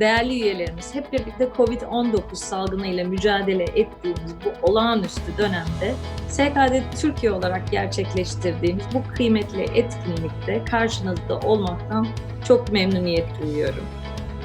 Değerli üyelerimiz, hep birlikte COVID-19 salgını ile mücadele ettiğimiz bu olağanüstü dönemde SKD Türkiye olarak gerçekleştirdiğimiz bu kıymetli etkinlikte karşınızda olmaktan çok memnuniyet duyuyorum.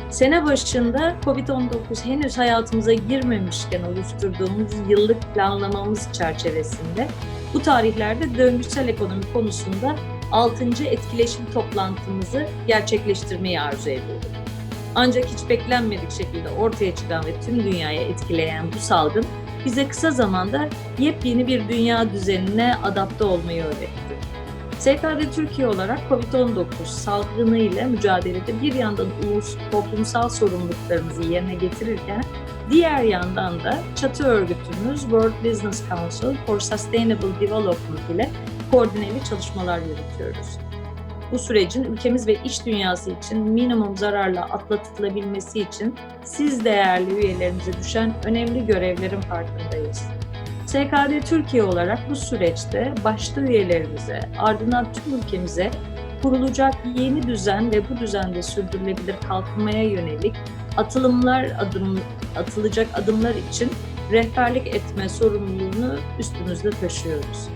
Sene başında COVID-19 henüz hayatımıza girmemişken oluşturduğumuz yıllık planlamamız çerçevesinde bu tarihlerde döngüsel ekonomi konusunda 6. etkileşim toplantımızı gerçekleştirmeyi arzu ediyorum. Ancak hiç beklenmedik şekilde ortaya çıkan ve tüm dünyaya etkileyen bu salgın bize kısa zamanda yepyeni bir dünya düzenine adapte olmayı öğretti. SKD Türkiye olarak COVID-19 salgını ile mücadelede bir yandan ulus toplumsal sorumluluklarımızı yerine getirirken diğer yandan da çatı örgütümüz World Business Council for Sustainable Development ile koordineli çalışmalar yürütüyoruz. Bu sürecin ülkemiz ve iş dünyası için minimum zararla atlatılabilmesi için siz değerli üyelerimize düşen önemli görevlerin farkındayız. SKD Türkiye olarak bu süreçte başta üyelerimize, ardından tüm ülkemize kurulacak yeni düzen ve bu düzende sürdürülebilir kalkınmaya yönelik atılımlar adım atılacak adımlar için rehberlik etme sorumluluğunu üstümüzde taşıyoruz.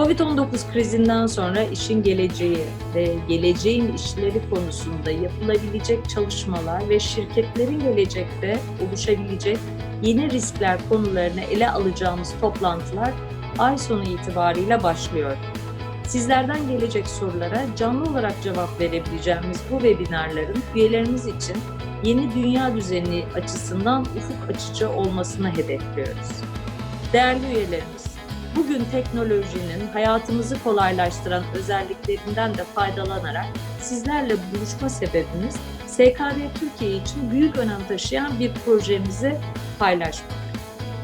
Covid-19 krizinden sonra işin geleceği ve geleceğin işleri konusunda yapılabilecek çalışmalar ve şirketlerin gelecekte oluşabilecek yeni riskler konularını ele alacağımız toplantılar ay sonu itibariyle başlıyor. Sizlerden gelecek sorulara canlı olarak cevap verebileceğimiz bu webinarların üyelerimiz için yeni dünya düzeni açısından ufuk açıcı olmasını hedefliyoruz. Değerli üyelerimiz, bugün teknolojinin hayatımızı kolaylaştıran özelliklerinden de faydalanarak sizlerle buluşma sebebimiz SKD Türkiye için büyük önem taşıyan bir projemizi paylaşmak.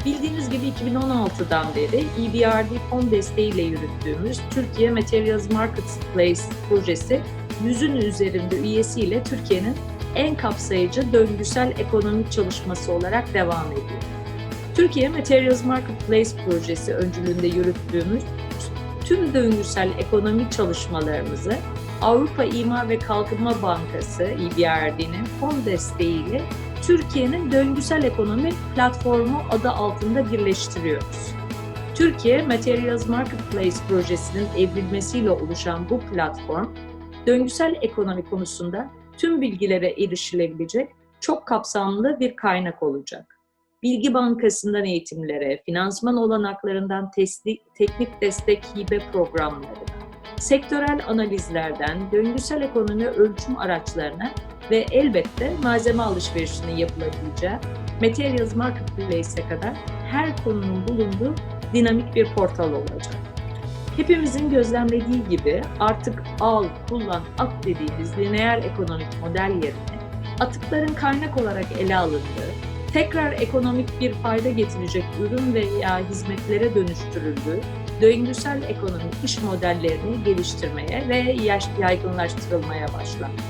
Bildiğiniz gibi 2016'dan beri EBRD fon desteğiyle yürüttüğümüz Türkiye Materials Marketplace projesi yüzün üzerinde üyesiyle Türkiye'nin en kapsayıcı döngüsel ekonomik çalışması olarak devam ediyor. Türkiye Materials Marketplace projesi öncülüğünde yürüttüğümüz tüm döngüsel ekonomik çalışmalarımızı Avrupa İmar ve Kalkınma Bankası EBRD'nin fon desteğiyle Türkiye'nin döngüsel ekonomi platformu adı altında birleştiriyoruz. Türkiye Materials Marketplace projesinin evrilmesiyle oluşan bu platform, döngüsel ekonomi konusunda tüm bilgilere erişilebilecek çok kapsamlı bir kaynak olacak. Bilgi bankasından eğitimlere, finansman olanaklarından teslik, teknik destek hibe programlarına, sektörel analizlerden döngüsel ekonomi ölçüm araçlarına ve elbette malzeme alışverişinin yapılabileceği Materials Marketplace'e kadar her konunun bulunduğu dinamik bir portal olacak. Hepimizin gözlemlediği gibi artık al, kullan, at dediğimiz lineer ekonomik model yerine atıkların kaynak olarak ele alındığı, tekrar ekonomik bir fayda getirecek ürün veya hizmetlere dönüştürüldüğü döngüsel ekonomik iş modellerini geliştirmeye ve yaygınlaştırılmaya başlandı.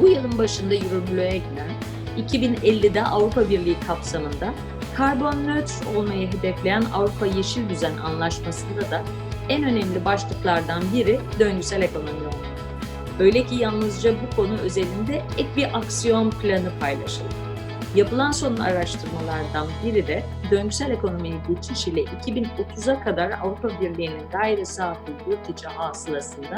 Bu yılın başında yürürlüğe giren 2050'de Avrupa Birliği kapsamında karbon nötr olmayı hedefleyen Avrupa Yeşil Düzen Anlaşması'nda da en önemli başlıklardan biri döngüsel ekonomi oldu. Öyle ki yalnızca bu konu özelinde ek bir aksiyon planı paylaşıldı. Yapılan son araştırmalardan biri de döngüsel ekonomiye geçiş ile 2030'a kadar Avrupa Birliği'nin gayri safi yurt içi hasılasında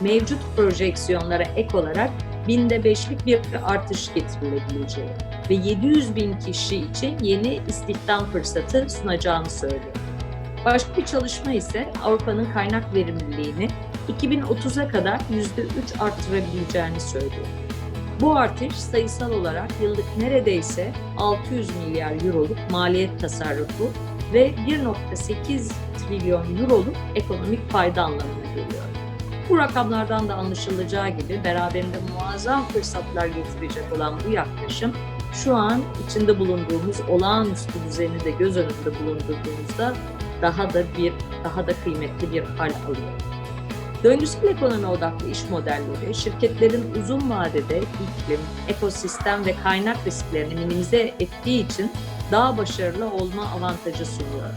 mevcut projeksiyonlara ek olarak binde beşlik bir artış getirilebileceği ve 700 bin kişi için yeni istihdam fırsatı sunacağını söylüyor. Başka bir çalışma ise Avrupa'nın kaynak verimliliğini 2030'a kadar %3 arttırabileceğini söylüyor. Bu artış sayısal olarak yıllık neredeyse 600 milyar euroluk maliyet tasarrufu ve 1.8 trilyon euroluk ekonomik fayda anlamına geliyor. Bu rakamlardan da anlaşılacağı gibi beraberinde muazzam fırsatlar getirecek olan bu yaklaşım şu an içinde bulunduğumuz olağanüstü düzeni de göz önünde bulundurduğumuzda daha da bir daha da kıymetli bir hal alıyor. Döngüsel ekonomi odaklı iş modelleri şirketlerin uzun vadede iklim, ekosistem ve kaynak risklerini minimize ettiği için daha başarılı olma avantajı sunuyor.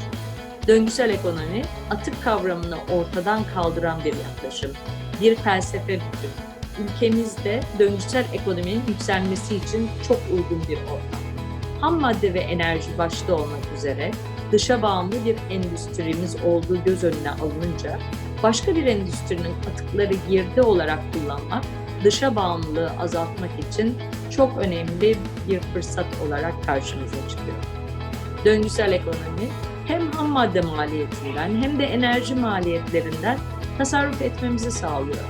Döngüsel ekonomi atık kavramını ortadan kaldıran bir yaklaşım, bir felsefe bütünü. ülkemizde döngüsel ekonominin yükselmesi için çok uygun bir ortam. Ham madde ve enerji başta olmak üzere dışa bağımlı bir endüstrimiz olduğu göz önüne alınınca başka bir endüstrinin atıkları girdi olarak kullanmak dışa bağımlılığı azaltmak için çok önemli bir fırsat olarak karşımıza çıkıyor. Döngüsel ekonomi hem ham madde maliyetinden hem de enerji maliyetlerinden tasarruf etmemizi sağlıyor.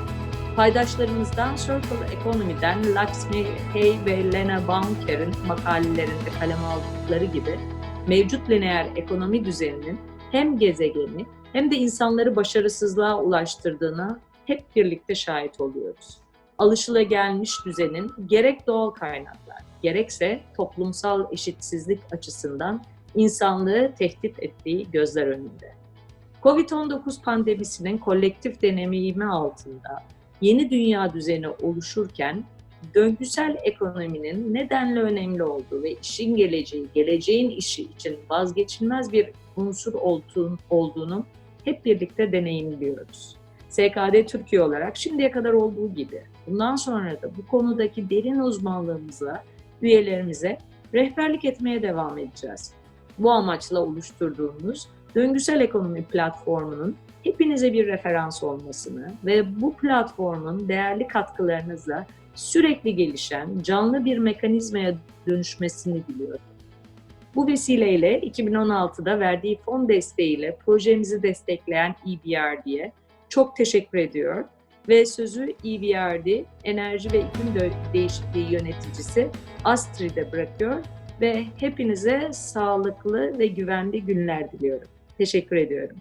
Paydaşlarımızdan Circle Economy'den Lakshmi Hay ve Lena Baumker'in makalelerinde kaleme aldıkları gibi mevcut lineer ekonomi düzeninin hem gezegeni hem de insanları başarısızlığa ulaştırdığına hep birlikte şahit oluyoruz. Alışılagelmiş düzenin gerek doğal kaynaklar gerekse toplumsal eşitsizlik açısından insanlığı tehdit ettiği gözler önünde. Covid-19 pandemisinin kolektif deneyimi altında yeni dünya düzeni oluşurken döngüsel ekonominin nedenle önemli olduğu ve işin geleceği, geleceğin işi için vazgeçilmez bir unsur olduğunu, hep birlikte deneyimliyoruz. SKD Türkiye olarak şimdiye kadar olduğu gibi bundan sonra da bu konudaki derin uzmanlığımızla üyelerimize rehberlik etmeye devam edeceğiz. Bu amaçla oluşturduğumuz Döngüsel Ekonomi platformunun hepinize bir referans olmasını ve bu platformun değerli katkılarınızla sürekli gelişen canlı bir mekanizmaya dönüşmesini diliyorum. Bu vesileyle 2016'da verdiği fon desteğiyle projemizi destekleyen EBRD'ye çok teşekkür ediyor ve sözü EBRD Enerji ve İklim Değişikliği Yöneticisi Astrid'e bırakıyor ve hepinize sağlıklı ve güvenli günler diliyorum. Teşekkür ediyorum.